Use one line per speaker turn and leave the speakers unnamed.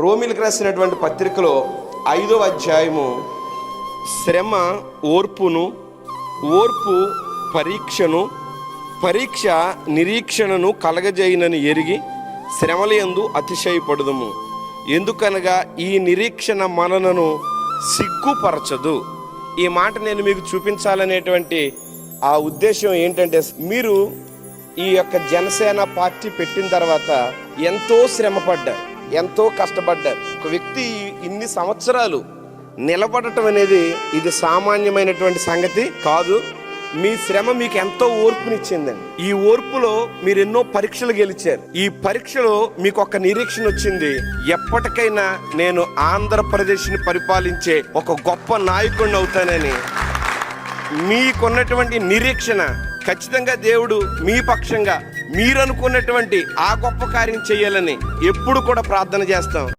రోమిలకు రాసినటువంటి పత్రికలో ఐదో అధ్యాయము శ్రమ ఓర్పును ఓర్పు పరీక్షను పరీక్ష నిరీక్షణను కలగజేయనని ఎరిగి శ్రమలయందు అతిశయపడదుము. ఎందుకనగా ఈ నిరీక్షణ మనలను సిగ్గుపరచదు. ఈ మాట నేను మీకు చూపించాలనేటువంటి ఆ ఉద్దేశం ఏంటంటే మీరు ఈ యొక్క జనసేన పార్టీ పెట్టిన తర్వాత ఎంతో శ్రమపడ్డారు. ఎంతో కష్టపడ్డారు. ఒక వ్యక్తి ఇన్ని సంవత్సరాలు నిలబడటం అనేది ఇది సామాన్యమైనటువంటి సంగతి కాదు. మీ శ్రమ మీకు ఎంతో ఓర్పునిచ్చిందండి. ఈ ఓర్పులో మీరు ఎన్నో పరీక్షలు గెలిచారు. ఈ పరీక్షలో మీకు ఒక నిరీక్షణ వచ్చింది. ఎప్పటికైనా నేను ఆంధ్రప్రదేశ్ని పరిపాలించే ఒక గొప్ప నాయకుడిని అవుతానని. మీకున్నటువంటి నిరీక్షణ ఖచ్చితంగా దేవుడు మీ పక్షంగా మీరు అనుకున్నటువంటి ఆ గొప్ప కార్యం చేయాలని ఎప్పుడు కూడా ప్రార్థన చేస్తాం.